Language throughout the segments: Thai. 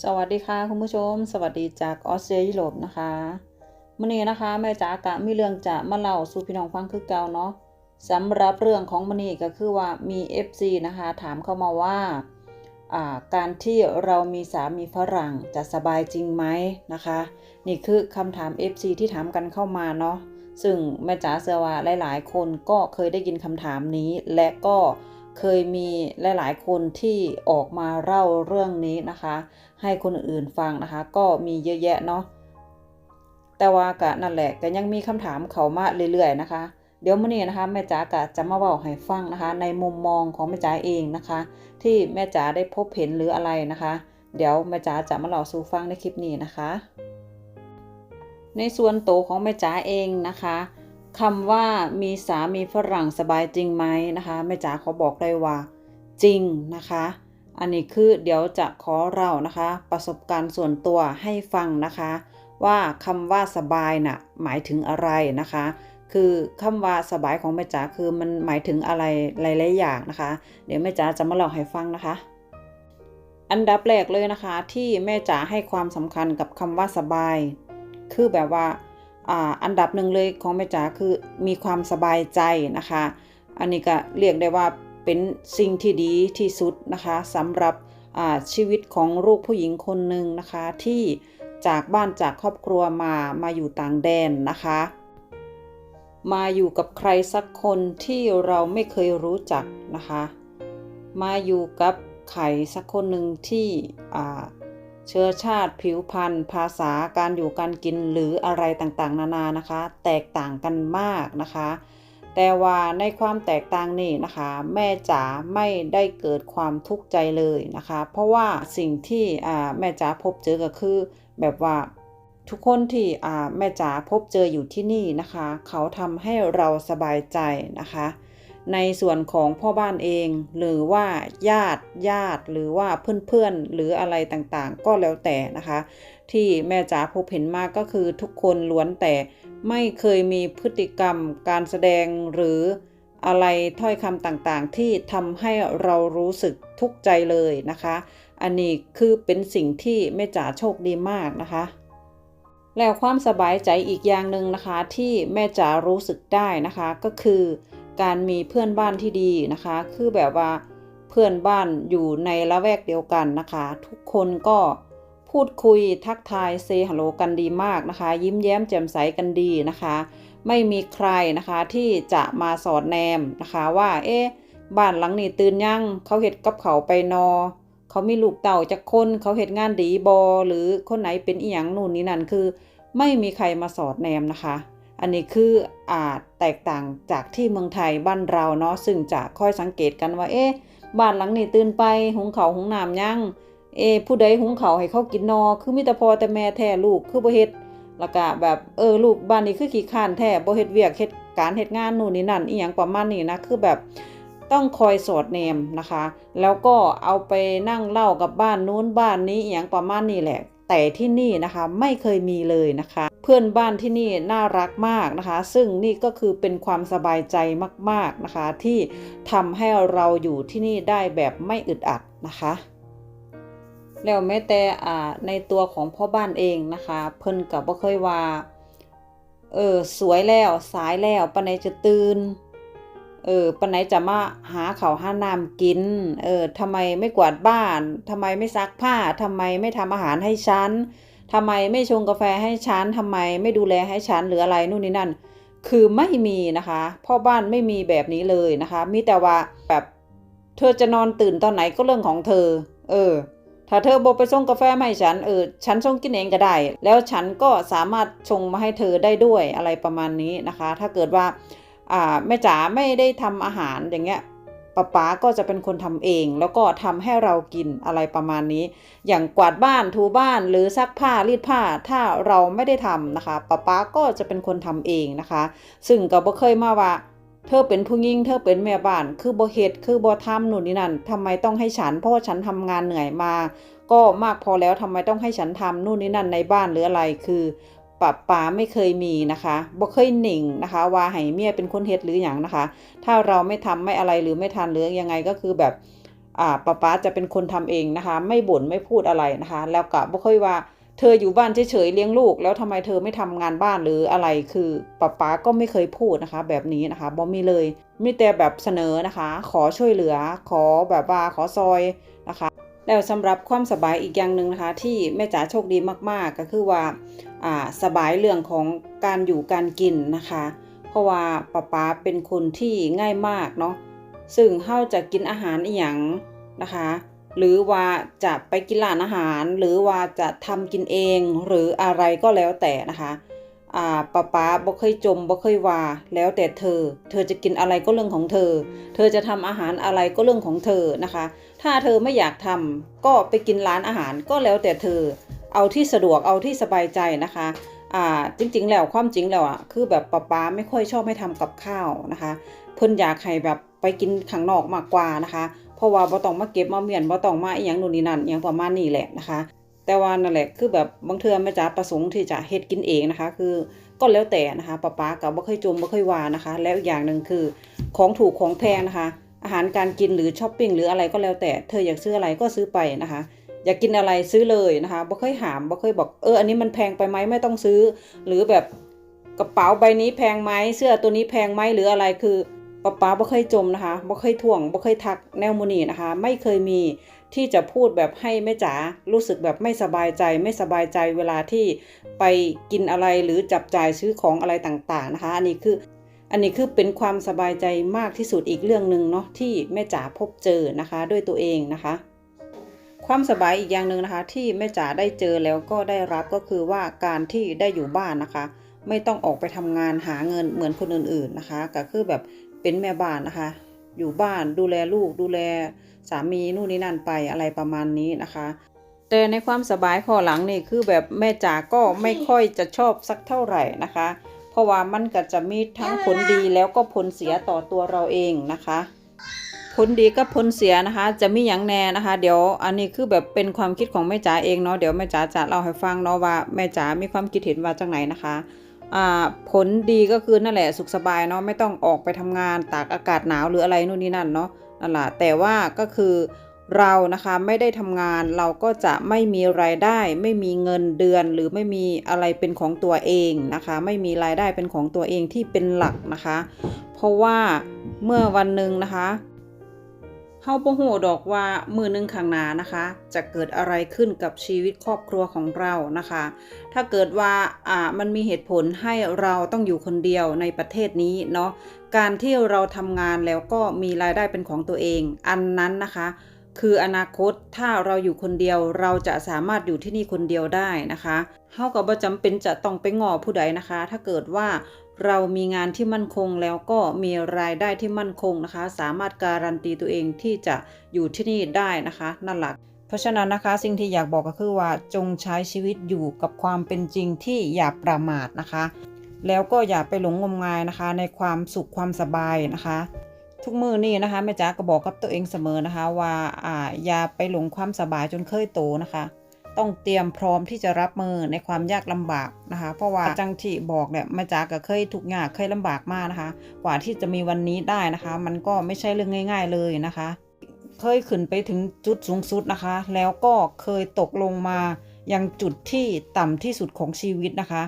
สวัสดีค่ะคุณผู้ชม สวัสดีจากออสเตรเลียยุโรปนะคะมื่อนี้นะคะแม่จ๋ากะมีเรื่องจะมาเล่าสู่พี่น้องฟังคือเก่าเนาะสำหรับเรื่องของมื่อนี้ก็คือว่ามี FC นะคะ ถามเข้ามาว่าการที่เรามีสามีฝรั่งจะสบายจริงไหมนะคะ นี่คือคำถาม FC ที่ถามกันเข้ามาเนาะซึ่งแม่จ๋าเชื่อว่าหลาย ๆ คนก็เคยได้ยินคำถามนี้และก็ เคยมีหลายๆ คนที่ออกมาเล่าเรื่องนี้นะคะ ให้คนอื่นฟังนะคะ ก็มีเยอะแยะเนาะแต่ว่ากะนั่นแหละก็ยังมีคำถามเขามาเรื่อยๆนะคะ เดี๋ยวมื่อนี้นะคะแม่จ๋ากะจะมาบอกให้ฟังนะคะ ในมุมมองของแม่จ๋าเองนะคะ ที่แม่จ๋าได้พบเห็นหรืออะไรนะคะ เดี๋ยวแม่จ๋าจะมาเล่าสู่ฟังในคลิปนี้นะคะ ในส่วนโตของแม่จ๋าเองนะคะ คำว่ามีสามีฝรั่งสบายจริงไหมนะคะแม่จ๋าขอบอกเลยว่า จริงนะคะ อันนี้คือเดี๋ยวจะขอเล่านะคะ ประสบการณ์ส่วนตัวให้ฟังนะคะ ว่าคำว่าสบายน่ะหมายถึงอะไรนะคะ คือคำว่าสบายของแม่จ๋าคือมันหมายถึงอะไรหลายๆอย่างนะคะ เดี๋ยวแม่จ๋าจะมาเล่าให้ฟังนะคะ อันดับแรกเลยนะคะที่แม่จ๋าให้ความสำคัญกับคำว่าสบาย คือแบบว่า อันดับหนึ่งเลยของแม่จ๋าคือมีความสบายใจนะคะ อันนี้ก็เรียกได้ว่าเป็นสิ่งที่ดีที่สุดนะคะสำหรับชีวิตของลูกผู้หญิงคนหนึ่งนะคะ ที่จากบ้านจากครอบครัวมามาอยู่ต่างแดนนะคะ มาอยู่กับใครสักคนที่เราไม่เคยรู้จักนะคะ มาอยู่กับใครสักคนหนึ่งที่ เชื้อชาติผิวพรรณภาษาการอยู่การกินหรืออะไรต่างๆ นานานะคะ แตกต่างกันมากนะคะ แต่ว่าในความแตกต่างนี่นะคะ แม่จ๋าไม่ได้เกิดความทุกข์ใจเลยนะคะ เพราะว่าสิ่งที่อ่าแม่จ๋าพบเจอก็คือ แบบว่าทุกคนที่อ่าแม่จ๋าพบเจออยู่ที่นี่นะคะ เขาทำให้เราสบายใจนะคะ ในส่วนของพ่อบ้านเอง หรือว่าญาติญาติ หรือว่าเพื่อนๆ หรืออะไรต่างๆ ก็แล้วแต่นะคะ ที่แม่จ๋าพบเห็นมากก็คือทุกคนล้วนแต่ไม่เคยมีพฤติกรรมการแสดงหรืออะไรถ้อยคำต่างๆ ที่ทำให้เรารู้สึกทุกข์ใจเลยนะคะ อันนี้คือเป็นสิ่งที่แม่จ๋าโชคดีมากนะคะ แล้วความสบายใจอีกอย่างหนึ่งนะคะ ที่แม่จ๋ารู้สึกได้นะคะก็คือ การมีเพื่อนบ้านที่ดีนะคะ คือแบบว่าเพื่อนบ้านอยู่ในละแวกเดียวกันนะคะ ทุกคนก็พูดคุยทักทายเซฮัลโหลกันดีมากนะคะ ยิ้มแย้มแจ่มใสกันดีนะคะ ไม่มีใครนะคะที่จะมาสอดแนมนะคะว่า เอ๊ะบ้านหลังนี้ตื่นยังเขาเห็ดกับเขาไปนอ เขามีลูกเต่าจากคนเขาเห็ดงานดีบอ หรือคนไหนเป็นอีหยังนู่นนี่นั่นคือ ไม่มีใครมาสอดแนมนะคะ อันนี้คืออาจแตกต่างจากที่เมืองไทยบ้านเราเนาะซึ่งจะค่อยสังเกตกันว่า เอ๊ะบ้านหลังนี้ตื่นไปหุงเขาหุงน้ำยังเอ๊ผู้ใดหุงเขาให้เขากินนอ คือมีแต่พ่อแต่แม่แท้ลูกคือบ่เฮ็ดล้วก็แบบเออลูกบ้านนี้คือขี้ข้านแท้บ่เฮ็ดเวียกเฮ็ดการเฮ็ดงานนู่นนี่นั่นอีหยังประมาณนี้นะคือแบบต้องคอยสอดแนมนะคะ แล้วก็เอาไปนั่งเล่ากับบ้านนู้นบ้านนี้อหย่างประมาณนี้แหละ แต่ที่นี่นะคะไม่เคยมีเลยนะคะ เพื่อนบ้านที่นี่น่ารักมากนะคะ ซึ่งนี่ก็คือเป็นความสบายใจมากๆนะคะ ที่ทำให้เราอยู่ที่นี่ได้แบบไม่อึดอัดนะคะ แล้วแม้แต่ในตัวของพ่อบ้านเองนะคะ เพิ่นกับบ่เคยว่าเออสวยแล้วสายแล้วปนไหนจะตื่นเออปนไหนจะมาหาเขาวหาน้ำกินเออทำไมไม่กวาดบ้านทำไมไม่ซักผ้าทำไมไม่ทำอาหารให้ฉัน ทำไมไม่ชงกาแฟให้ฉันทำไม ไม่ดูแลให้ฉันหรืออะไรนู่นนี่นั่น คือไม่มีนะคะพ่อบ้านไม่มีแบบนี้เลยนะคะ มีแต่ว่าแบบเธอจะนอนตื่นตอนไหนก็เรื่องของเธอ เออ ถ้าเธอบอกไปส่งกาแฟให้ฉันเออฉันส่งกินเองก็ได้ แล้วฉันก็สามารถชงมาให้เธอได้ด้วยอะไรประมาณนี้นะคะ ถ้าเกิดว่าอ่าแม่จ๋าไม่ได้ทำอาหารอย่างเงี้ย ป๊าป๊าก็จะเป็นคนทำเอง แล้วก็ทำให้เรากินอะไรประมาณนี้ อย่างกวาดบ้านถูบ้านหรือซักผ้ารีดผ้าถ้าเราไม่ได้ทำนะคะป๊าป๊าก็จะเป็นคนทำเองนะคะ ซึ่งก็บ่เคยมาว่า เธอเป็นผู้หญิงเธอเป็นแม่บ้าน คือบ่เฮ็ดคือบ่ทำนู่นนี่นั่นทำไมต้องให้ฉัน เพราะว่าฉันทำงานเหนื่อยมา ก็มากพอแล้วทำไมต้องให้ฉันทำนู่นนี่นั่นในบ้านหรืออะไรคือ ป้าป๋าไม่เคยมีนะคะบ่เคยหนิ่งนะคะ ว่าให้เมียเป็นคนเฮ็ดหรืออย่างนะคะ ถ้าเราไม่ทำไม่อะไรหรือไม่ทันหรือยังไงก็คือแบบอ่าป้าป๊าจะเป็นคนทำเองนะคะ ไม่บ่นไม่พูดอะไรนะคะ แล้วก็บ่ค่อยว่าเธออยู่บ้านเฉยๆเลี้ยงลูก แล้วทำไมเธอไม่ทำงานบ้านหรืออะไรคือป้าป๊าก็ไม่เคยพูดนะคะ แบบนี้นะคะบ่มีเลยมีแต่แบบเสนอนะคะ ขอช่วยเหลือ ขอแบบว่าขอซอยนะคะ แล้วสำหรับความสบายอีกอย่างหนึ่งนะคะ ที่แม่จ๋าโชคดีมากๆ ก็คือว่าอ่าสบายเรื่องของการอยู่การกินนะคะ เพราะว่าป้าป๊าเป็นคนที่ง่ายมากเนาะซึ่งเฮาจะกินอาหารอีหยังนะคะ หรือว่าจะไปกินร้านอาหาร หรือว่าจะทำกินเองหรืออะไรก็แล้วแต่นะคะอ่าป้าป๊าบ่เคยจมบ่เคยว่าแล้วแต่เธอ เธอจะกินอะไรก็เรื่องของเธอ เธอจะทำอาหารอะไรก็เรื่องของเธอนะคะ ถ้าเธอไม่อยากทำก็ไปกินร้านอาหารก็แล้วแต่เธอเอาที่สะดวกเอาที่สบายใจนะคะอ่าจริง ๆ แล้วความจริงแล้วอะคือแบบป้าป๊าไม่ค่อยชอบให้ทำกับข้าวนะคะเพิ่นอยากให้แบบไปกินข้างนอกมากกว่านะคะ เพราะว่าบ่ต้องมาเก็บมาเมียนบ่ต้องมาอีหยังนู่นนี่นั่นอหยังประมาณนี้แหละนะคะ แต่ว่านั่นแหละคือแบบบางเทื่อแม่จ๋าประสงค์ที่จะเฮ็ดกินเองนะคะ คือก็แล้วแต่นะคะป้าป๊าก็บ่เคยจมบ่เคยว่านะคะ แล้วอีกอย่างหนึ่งคือของถูกของแพงนะคะ อาหารการกินหรือช้อปปิ้งหรืออะไรก็แล้วแต่ เธออยากซื้ออะไรก็ซื้อไปนะคะ อยากกินอะไรซื้อเลยนะคะบ่เคยหามบ่เคยบอกเอออันนี้มันแพงไปไหมไม่ต้องซื้อ หรือแบบกระเป๋าใบนี้แพงไหมเสื้อตัวนี้แพงไหมหรืออะไรคือป๊าป๊าบ่เคยจมนะคะบ่เคยท่วงบ่เคยทักแนวมูนีนะคะ ไม่เคยมีที่จะพูดแบบให้แม่จ๋ารู้สึกแบบไม่สบายใจ ไม่สบายใจเวลาที่ไปกินอะไรหรือจับจ่ายซื้อของอะไรต่างๆนะคะ อันนี้คือ อันนี้คือเป็นความสบายใจมากที่สุดอีกเรื่องหนึ่งเนาะที่แม่จ๋าพบเจอนะคะ ด้วยตัวเองนะคะ ความสบายอีกอย่างหนึ่งนะคะ ที่แม่จ๋าได้เจอแล้วก็ได้รับก็คือว่าการที่ได้อยู่บ้านนะคะ ไม่ต้องออกไปทำงานหาเงินเหมือนคนอื่นๆนะคะ ก็คือแบบเป็นแม่บ้านนะคะ อยู่บ้านดูแลลูกดูแลสามีนู่นนี่นั่นไปอะไรประมาณนี้นะคะแต่ในความสบายข้อหลังนี่คือแบบแม่จ๋าก็ไม่ค่อยจะชอบสักเท่าไหร่นะคะ เพราะว่ามันก็จะมีทั้งผลดีแล้วก็ผลเสียต่อตัวเราเองนะคะ ผลดีกับผลเสียนะคะ จะมีอย่างแน่นะคะ เดี๋ยวอันนี้คือแบบเป็นความคิดของแม่จ๋าเองเนาะเดี๋ยวแม่จ๋าจะเล่าให้ฟังเนาะว่าแม่จ๋ามีความคิดเห็นว่าจังไหนนะคะอ่าผลดีก็คือนั่นแหละสุขสบายเนาะไม่ต้องออกไปทำงานตากอากาศหนาวหรืออะไรนู่นนี่นั่นเนาะนั่นแหละแต่ว่าก็คือ เรานะคะไม่ได้ทำงานเราก็จะไม่มีรายได้ ไม่มีเงินเดือน หรือไม่มีอะไรเป็นของตัวเองนะคะ ไม่มีรายได้เป็นของตัวเองที่เป็นหลักนะคะ เพราะว่าเมื่อวันหนึ่งนะคะเฮาบ่ฮู้ดอกว่ามือหนึ่งข้างหน้านะคะ จะเกิดอะไรขึ้นกับชีวิตครอบครัวของเรานะคะ ถ้าเกิดว่าอ่ามันมีเหตุผลให้เราต้องอยู่คนเดียวในประเทศนี้เนาะการที่เราทำงานแล้วก็มีรายได้เป็นของตัวเอง อันนั้นนะคะ คืออนาคตถ้าเราอยู่คนเดียวเราจะสามารถอยู่ที่นี่คนเดียวได้นะคะเฮาก็บ่จำเป็นจะต้องไปงอผู้ใดนะคะ ถ้าเกิดว่าเรามีงานที่มั่นคงแล้วก็มีรายได้ที่มั่นคงนะคะ สามารถการันตีตัวเองที่จะอยู่ที่นี่ได้นะคะนั่นแหละเพราะฉะนั้นนะคะสิ่งที่อยากบอกก็คือว่าจงใช้ชีวิตอยู่กับความเป็นจริงที่อย่าประมาทนะคะ แล้วก็อย่าไปหลงงมงายนะคะ ในความสุขความสบายนะคะ ทุกมือนี่นะคะแม่จ๋าก็บอกกับตัวเองเสมอนะคะ ว่าอ่าอย่าไปหลงความสบายจนเคยโตนะคะ ต้องเตรียมพร้อมที่จะรับมือในความยากลำบากนะคะ เพราะว่าจังที่บอกเนี่ยแม่จ๋าก็เคยทุกข์ยากเคยลำบากมากนะคะ กว่าที่จะมีวันนี้ได้นะคะ มันก็ไม่ใช่เรื่องง่าย ๆเลยนะคะ เคยขึ้นไปถึงจุดสูงสุดนะคะ แล้วก็เคยตกลงมายังจุดที่ต่ำที่สุดของชีวิตนะคะ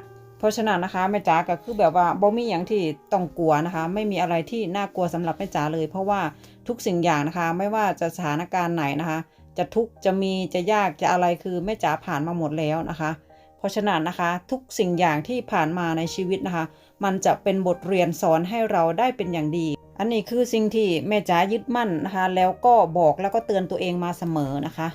ราะฉะนั้นนะคะแม่จ๋าก็คือแบบว่าบ่มีอย่างที่ต้องกลัวนะคะ ไม่มีอะไรที่น่ากลัวสำหรับแม่จ๋าเลย เพราะว่าทุกสิ่งอย่างนะคะ ไม่ว่าจะสถานการณ์ไหนนะคะ จะทุกข์จะมีจะยากจะอะไรคือแม่จ๋าผ่านมาหมดแล้วนะคะ เพราะฉะนั้นนะคะทุกสิ่งอย่างที่ผ่านมาในชีวิตนะคะ มันจะเป็นบทเรียนสอนให้เราได้เป็นอย่างดี อันนี้คือสิ่งที่แม่จ๋ายึดมั่นนะคะ แล้วก็บอกแล้วก็เตือนตัวเองมาเสมอนะคะ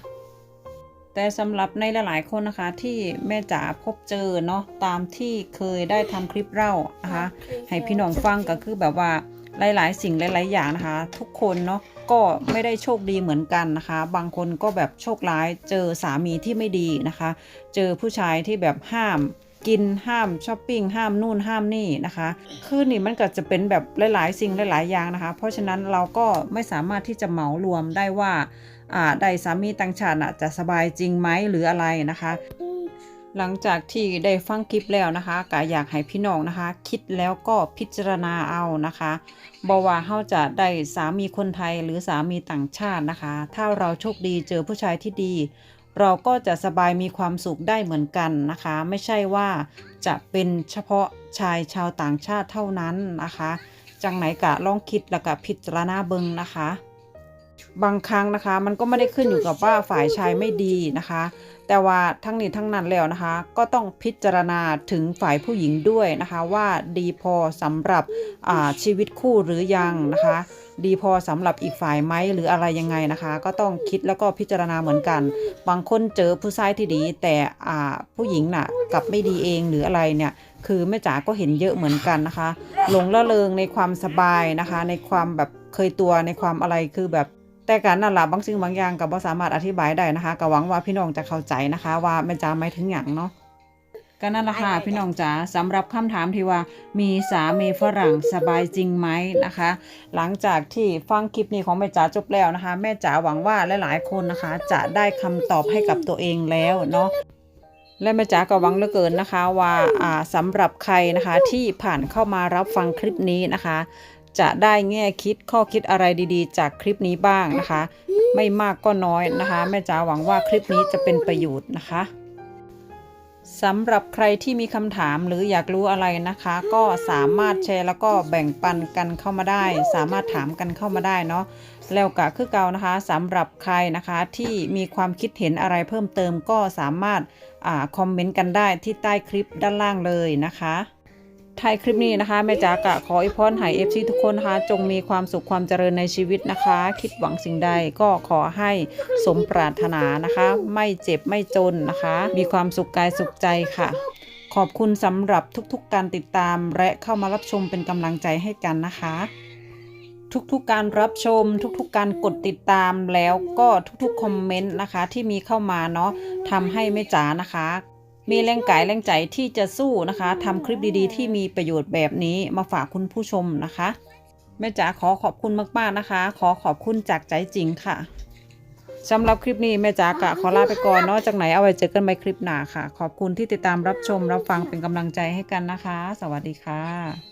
แต่สำหรับในหลายๆคนนะคะที่แม่จ๋าพบเจอเนาะตามที่เคยได้ทำคลิปเล่านะคะให้พี่น้องฟังก็คือแบบว่าหลายๆ สิ่งหลาย ๆ อย่างนะคะ ทุกคนเนาะก็ไม่ได้โชคดีเหมือนกันนะคะ บางคนก็แบบโชคร้ายเจอสามีที่ไม่ดีนะคะ เจอผู้ชายที่แบบห้ามกินห้ามช้อปปิ้งห้ามนู่นห้ามนี่นะคะ คือนี่มันก็จะเป็นแบบหลาย ๆ สิ่งหลาย ๆ อย่างนะคะ เพราะฉะนั้นเราก็ไม่สามารถที่จะเหมารวมได้ว่าอ่า ได้สามีต่างชาติน่ะจะสบายจริงไหมหรืออะไรนะคะหหลังจากที่ได้ฟังคลิปแล้วนะคะก็อยากให้พี่น้องนะคะ คิดแล้วก็พิจารณาเอานะคะบอกว่าเขาจะได้สามีคนไทยหรือสามีต่างชาตินะคะ ถ้าเราโชคดีเจอผู้ชายที่ดีเราก็จะสบายมีความสุขได้เหมือนกันนะคะ ไม่ใช่ว่าจะเป็นเฉพาะชายชาวต่างชาติเท่านั้นนะคะ จังไหนกะลองคิดแล้วก็พิจารณาเบิงนะคะ บางครั้งนะคะ มันก็ไม่ได้ขึ้นอยู่กับว่าฝ่ายชายไม่ดีนะคะ แต่ว่าทั้งนี้ทั้งนั้นแล้วนะคะ ก็ต้องพิจารณาถึงฝ่ายผู้หญิงด้วยนะคะ ว่าดีพอสำหรับชีวิตคู่หรือยังนะคะ ดีพอสำหรับอีกฝ่ายไหมหรืออะไรยังไงนะคะ ก็ต้องคิดแล้วก็พิจารณาเหมือนกัน บางคนเจอผู้ชายที่ดี แต่ผู้หญิงน่ะกลับไม่ดีเองหรืออะไรเนี่ยคือแม่จ๋าก็เห็นเยอะเหมือนกันนะคะหลงละเลงในความสบายนะคะ ในความแบบเคยตัวในความอะไรคือแบบ แต่การนั่นแหละบางสิ่งบางอย่างก็บ่สามารถอธิบายได้นะคะก็หวังว่าพี่น้องจะเข้าใจนะคะ ว่าแม่จ๋าหมายถึงอย่างเนาะก็นั่นแหละค่ะพี่น้องจ๋าสำหรับคำถามที่ว่า มีสามีฝรั่งสบายจริงไหมนะคะ หลังจากที่ฟังคลิปนี้ของแม่จ๋าจบแล้วนะคะ แม่จ๋าหวังว่าหลายๆคนนะคะ จะได้คำตอบให้กับตัวเองแล้วเนาะและแม่จ๋าก็หวังเหลือเกินนะคะว่าอ่าสำหรับใครนะคะที่ผ่านเข้ามารับฟังคลิปนี้นะคะ จะได้แง่คิดข้อคิดอะไรดีๆ จากคลิปนี้บ้างนะคะ ไม่มากก็น้อยนะคะ แม่จ๋าหวังว่าคลิปนี้จะเป็นประโยชน์นะคะสำหรับใครที่มีคำถามหรืออยากรู้อะไรนะคะ ก็สามารถแชร์แล้วก็แบ่งปันกันเข้ามาได้ สามารถถามกันเข้ามาได้เนาะแล้วก็คือเก่านะคะสำหรับใครนะคะที่มีความคิดเห็นอะไรเพิ่มเติมก็สามารถอ่าคอมเมนต์กันได้ที่ใต้คลิปด้านล่างเลยนะคะ ท้ายคลิปนี้นะคะแม่จ๋ากะขออวยพรให้เอฟซีทุกคนนะคะ จงมีความสุขความเจริญในชีวิตนะคะ คิดหวังสิ่งใดก็ขอให้สมปรารถนานะคะ ไม่เจ็บไม่จนนะคะ มีความสุขกายสุขใจค่ะ ขอบคุณสำหรับทุกๆการติดตาม และเข้ามารับชมเป็นกำลังใจให้กันนะคะ ทุกๆการรับชม ทุกๆการกดติดตามแล้วก็ทุกๆคอมเมนต์นะคะ ที่มีเข้ามาเนาะทำให้แม่จ๋านะคะ มีแรงกายแรงใจที่จะสู้นะคะทำคลิปดีๆ ที่มีประโยชน์แบบนี้มาฝากคุณผู้ชมนะคะ แม่จ๋าขอขอบคุณมากๆนะคะ ขอขอบคุณจากใจจริงค่ะสำหรับคลิปนี้แม่จ๋ากะขอลาไปก่อนนอกจากไหนเอาไว้เจอกันใหม่คลิปหน้าค่ะ ขอบคุณที่ติดตามรับชมรับฟังเป็นกำลังใจให้กันนะคะ สวัสดีค่ะ